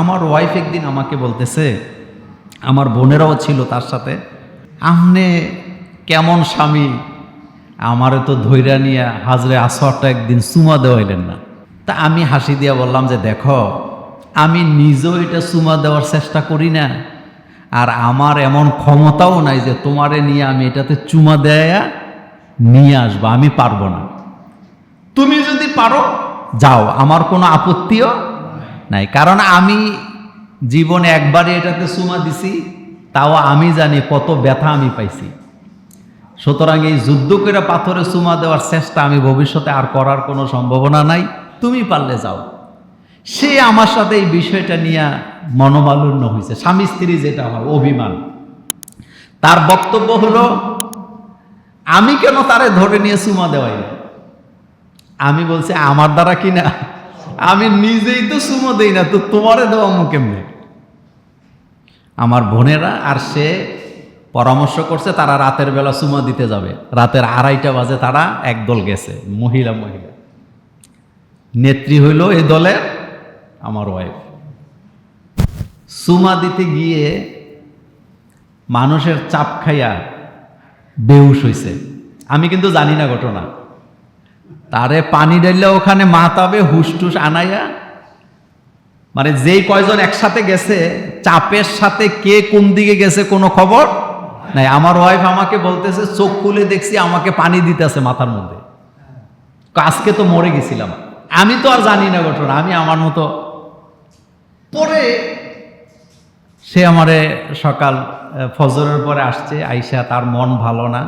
আমার ওয়াইফ একদিন আমাকে বলতেছে আমার বোনেরাও ছিল তার সাথে। আমনে কেমন স্বামী? আমারে তো ধৈর্য নিয়ে হাজরে আসরটা একদিন সুমা দেওয়াইলেন না। তা আমি হাসি দিয়া বললাম যে দেখো আমি নিজেও এটা সুমা দেওয়ার চেষ্টা করি না। আর আমার এমন ক্ষমতাও নাই যে তোমারে নিয়ে আমি এটাতে চুমা দেয়া নিয়ে আসব আমি পারব না। তুমি যদি পারো যাও আমার কোনো আপত্তিও নাই। কারণ আমি জীবনে একবারে এটাতে সুমা দিছি, তাও আমি জানি কত ব্যথা আমি পাইছি। সুতরাং এই যুদ্ধ করে পাথরে সুমা দেওয়ার চেষ্টা আমি ভবিষ্যতে আর করার কোনো সম্ভাবনা নাই। তুমি পারলে যাও। সে আমার সাথে এই বিষয়টা নিয়ে মনোমালিন্য হয়েছে স্বামী স্ত্রী যেটা হয়, অভিমান। তার বক্তব্য হলো, আমি কেন তারে ধরে নিয়ে সুমা দেওয়াই আমি বলছি, আমার দ্বারা কি না? আমি নিজেই তো সুমো দেই না, তো তোমারে দেওয়া কেমনে? আমার বোনেরা আর সে পরামর্শ করছে, তারা রাতের বেলা সুমা দিতে যাবে। রাতের আড়াইটা বাজে তারা একদল গেছে, মহিলা মহিলা। নেত্রী হইল এই দলের আমার ওয়াইফ সুমা দিতে গিয়ে মানুষের চাপ খাইয়া বেহুশ হইছে। আমি কিন্তু জানি না ঘটনা। তারে পানি ডাইলে ওখানে মাতাবে হুসটুস আনাইয়া। মানে যেই কয়জন একসাথে গেছে, চাপের সাথে কে কোন দিকে গেছে কোনো খবর নাই। আমার ওয়াইফ আমাকে বলতেছে, চোখ খুলে দেখছি আমাকে পানি দিতেছে মাথার মধ্যে। আজকে তো মরে গেছিলাম। আমি তো আর জানি না ঘটনা, আমি আমার মতো। পরে সে আমারে সকাল ফজরের পরে আসছে, আইসা তার মন ভালো না।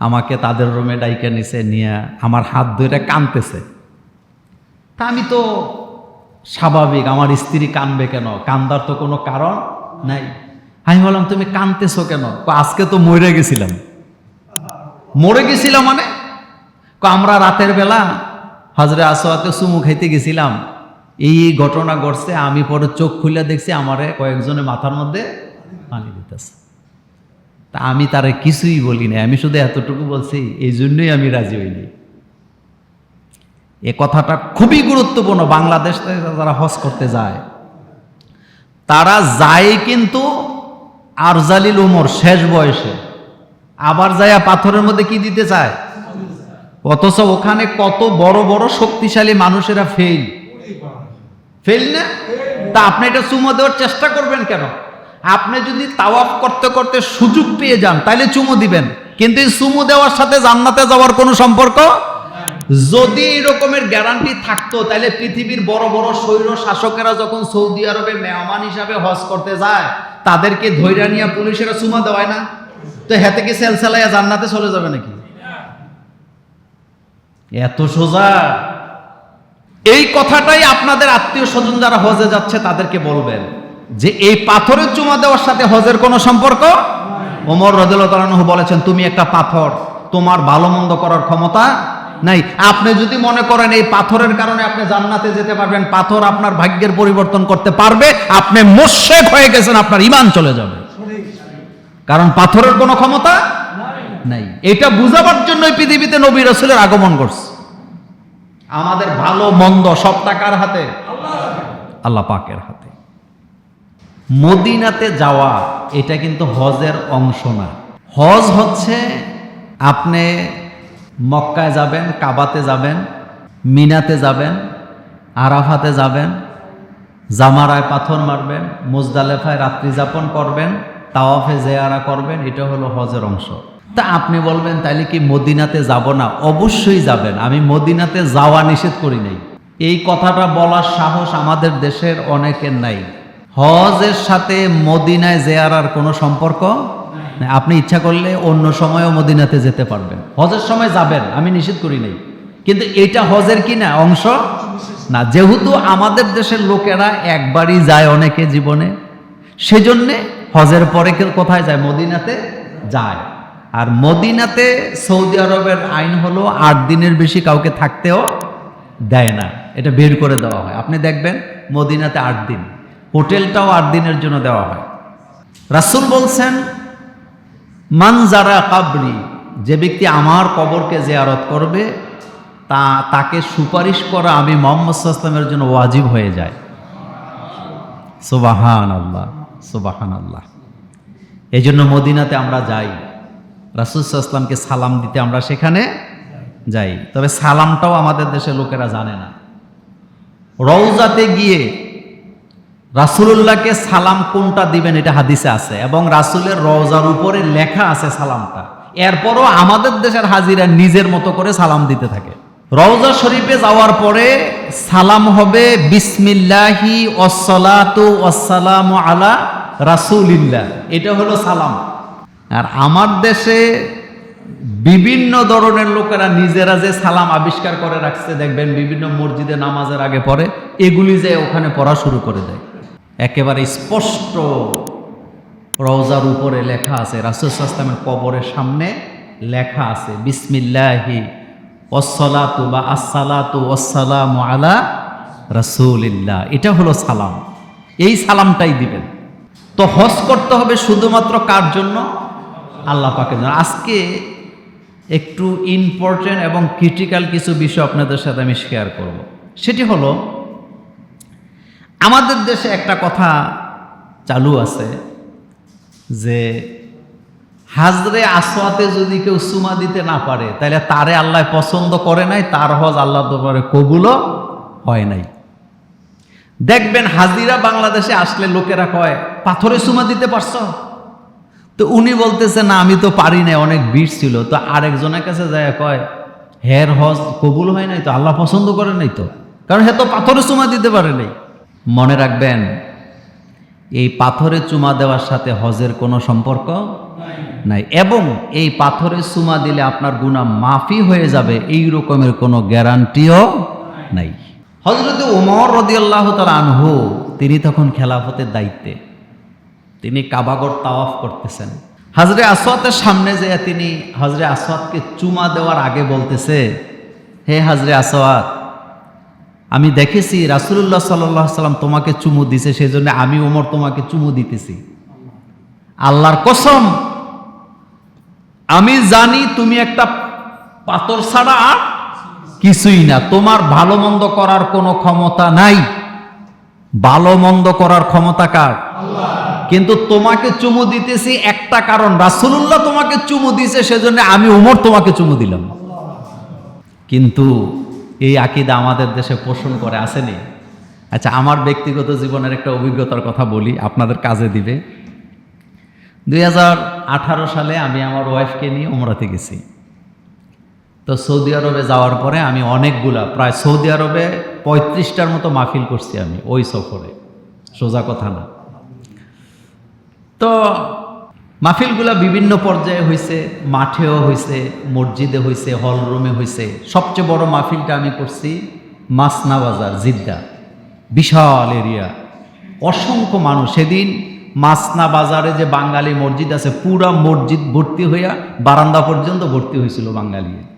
আমাকে তাদের রুমে ডাইকে নিছে, নিয়ে আমার হাত ধরে কানতেছে। তা আমি তো স্বাভাবিক, আমার স্ত্রী কানবে কেন? কান্দার তো কোনো কারণ নাই। আমি বললাম, তুমি কানতেছো কেন? আজকে তো মরে গেছিলাম। মরে গেছিলাম মানে? আমরা রাতের বেলা হাজরে আসোয়াতে সুমু খাইতে গেছিলাম। এই ঘটনা ঘটছে, আমি পরে চোখ খুলে দেখছি, আমারে কয়েকজনের মাথার মধ্যে পানি দিতেছে। তা আমি তারে কিছুই বলি না আমি শুধু এতটুকু বলছি, এই জন্যই আমি রাজি হইনি। এ কথাটা খুবই গুরুত্বপূর্ণ। বাংলাদেশ থেকে যারা হজ করতে যায়, তারা যায় কিন্তু আরজালিল উমর শেষ বয়সে। আবার যায় পাথরের মধ্যে কি দিতে চায়? অথচ ওখানে কত বড় বড় শক্তিশালী মানুষেরা ফেল ফেল না? তা আপনি এটা চুমো দেওয়ার চেষ্টা করবেন কেন? আপনি যদি তাওয়াফ করতে করতে সুযোগ পেয়ে যান তাহলে চুমো দিবেন। কিন্তু চুমু দেওয়ার সাথে জান্নাতে যাওয়ার কোনো সম্পর্ক? যদি এই রকমের গ্যারান্টি থাকতো তাহলে পৃথিবীর বড় বড় স্বৈর শাসকেরা যখন সৌদি আরবে মেহমান হিসাবে হজ করতে যায়, তাদেরকে ধৈর্য নিয়ে পুলিশেরা চুমা দেওয়ায় না? তো হেতে কি সেলসেলাইয়া জান্নাতে চলে যাবে নাকি? এত সোজা। এই কথাটাই আপনাদের আত্মীয় স্বজন যারা হজে যাচ্ছে, তাদেরকে বলবেন। যে এই পাথরের চুমা দেওয়ার সাথে হজের কোনো সম্পর্ক? ওমর রদুল্লাহ বলেছেন, তুমি একটা পাথর, তোমার ভালো মন্দ করার ক্ষমতা নাই। আপনি যদি মনে করেন এই পাথরের কারণে আপনি জান্নাতে যেতে পারবেন, পাথর আপনার ভাগ্যের পরিবর্তন করতে পারবে, আপনি মোশেক হয়ে গেছেন, আপনার ইমান চলে যাবে। কারণ পাথরের কোনো ক্ষমতা নাই। এটা বুঝাবার জন্যই পৃথিবীতে নবী রসুলের আগমন করছে আমাদের ভালো মন্দ সব টাকার হাতে, আল্লাহ পাকের হাতে। মদিনাতে যাওয়া, এটা কিন্তু হজের অংশ না। হজ হচ্ছে আপনি মক্কায় যাবেন, কাবাতে যাবেন, মিনাতে যাবেন, আরাফাতে যাবেন, জামারায় পাথর মারবেন, মুজদালেফায় রাত্রি যাপন করবেন, তাওয়াফে জেয়ারা করবেন, এটা হলো হজের অংশ। তা আপনি বলবেন, তাইলে কি মদিনাতে যাব না? অবশ্যই যাবেন। আমি মদিনাতে যাওয়া নিষেধ করি নাই। এই কথাটা বলার সাহস আমাদের দেশের অনেকের নাই। হজের সাথে মদিনায় জেয়ারার কোনো সম্পর্ক? আপনি ইচ্ছা করলে অন্য সময়ও মদিনাতে যেতে পারবেন। হজের সময় যাবেন আমি নিষেধ করি নাই। কিন্তু এটা হজের কি না অংশ? না যেহেতু আমাদের দেশের লোকেরা একবারই যায় অনেকে জীবনে সেজন্যে হজের পরে কেউ কোথায় যায়? মদিনাতে যায়। আর মদিনাতে সৌদি আরবের আইন হলো আট দিনের বেশি কাউকে থাকতেও দেয় না। এটা বের করে দেওয়া হয়। আপনি দেখবেন মদিনাতে আট দিন। হোটেলটাও আট দিনের জন্য দেওয়া হয়। রাসুল বলছেন মানজারা কাবরি, যে ব্যক্তি আমার কবরকে জেয়ারত করবে, তা, তাকে সুপারিশ করা আমি মোহাম্মদ ইসলামের জন্য ওয়াজিব হয়ে যায়। সুবাহান আল্লাহ সুবাহান আল্লাহ এই জন্য মদিনাতে আমরা যাই রাসুলসাল্লামকে সালাম দিতে আমরা সেখানে যাই। তবে সালামটাও আমাদের দেশের লোকেরা জানে না। রওজাতে গিয়ে রাসুলুল্লাহকে সালাম কোনটা দিবেন এটা হাদিসে আছে, এবং রাসুলের রওজার উপরে লেখা আছে সালামটা। এরপরও আমাদের দেশের হাজিরা নিজের মতো করে সালাম দিতে থাকে। রওজা শরীফে যাওয়ার পরে সালাম হবে, বিসমিল্লাহি ওসলাতু ওয়াসসালাম আলা রাসুলিল্লাহ। এটা হলো সালাম। আর আমার দেশে বিভিন্ন ধরনের লোকেরা নিজেরা যে সালাম আবিষ্কার করে রাখছে, দেখবেন বিভিন্ন মসজিদে নামাজের আগে পরে, এগুলি যে ওখানে পড়া শুরু করে দেয়। একেবারে স্পষ্ট রওজার উপরে লেখা আছে। রাসুলামের কবরের সামনে লেখা আছে, বিসমিল্লাহি ওসলাতু বা আসসালাতু ওসালাম আলা রাসূলিল্লাহ। এটা হলো সালাম। এই সালামটাই দিবেন। তো হজ করতে হবে শুধুমাত্র কার জন্য? আল্লাহ পাকের জন্য। আজকে একটু ইম্পর্টেন্ট এবং ক্রিটিক্যাল কিছু বিষয় আপনাদের সাথে আমি শেয়ার করব। সেটি হলো আমাদের দেশে একটা কথা চালু আছে যে হাজরে আসোয়াতে যদি কেউ সুমা দিতে না পারে, তাহলে তারে আল্লাহ পছন্দ করে নাই, তার হজ আল্লাহ দরবারে কবুলও হয় নাই। দেখবেন হাজিরা বাংলাদেশে আসলে লোকেরা কয়, পাথরে সুমা দিতে পারছ? তো উনি বলতেছে, না, আমি তো পারি না অনেক ভিড় ছিল। তো আরেকজনের কাছে যায় কয়, হের হজ কবুল হয় নাই তো? আল্লাহ পছন্দ করে নাই তো? কারণ হে তো পাথরে সুমা দিতে পারে নাই। মনে রাখবেন, এই পাথরে চুমা দেওয়ার সাথে হজের কোনো সম্পর্ক নাই। এবং এই পাথরে চুমা দিলে আপনার গুণা মাফি হয়ে যাবে, এই রকমের কোনো গ্যারান্টিও নাই। হজরত উমর রদিয়াল্লাহ তাল আনহু, তিনি তখন খেলাফতের দায়িত্বে। তিনি কাবাগর তাওয়াফ করতেছেন। হাজরে আসওয়াতের সামনে যে তিনি হজরে আসওয়াতকে চুমা দেওয়ার আগে বলতেছে, হে হাজরে আসওয়াত আমি দেখেছি রাসুল্লাহ সাল্লাহ সাল্লাম তোমাকে চুমু দিছে সেই জন্য আমি ওমর তোমাকে চুমু দিতেছি। আল্লাহর কসম আমি জানি তুমি একটা পাথর ছাড়া আর কিছুই না। তোমার ভালো মন্দ করার কোনো ক্ষমতা নাই। ভালো মন্দ করার ক্ষমতা কার? কিন্তু তোমাকে চুমু দিতেছি একটা কারণ রাসুল্লাহ তোমাকে চুমু দিছে সেজন্য আমি উমর তোমাকে চুমু দিলাম। কিন্তু এই আকিদা আমাদের দেশে পোষণ করে, আসেনি? আচ্ছা আমার ব্যক্তিগত জীবনের একটা অভিজ্ঞতার কথা বলি, আপনাদের কাজে দিবে। দুই হাজার আঠারো সালে আমি আমার ওয়াইফকে নিয়ে ওমরাতে গেছি। তো সৌদি আরবে যাওয়ার পরে আমি অনেকগুলা, প্রায় সৌদি আরবে পঁয়ত্রিশটার মতো মাহফিল করছি আমি, ওই সফরে। সোজা কথা না। তো মাহফিলগুলা বিভিন্ন পর্যায়ে হয়েছে মাঠেও হয়েছে মসজিদে হয়েছে হল রুমে হয়েছে সবচেয়ে বড় মাহফিলটা আমি করছি মাসনা বাজার, জিদ্দা। বিশাল এরিয়া। অসংখ্য মানুষ। সেদিন মাসনা বাজারে যে বাঙালি মসজিদ আছে, পুরা মসজিদ ভর্তি হইয়া বারান্দা পর্যন্ত ভর্তি হয়েছিল বাঙালি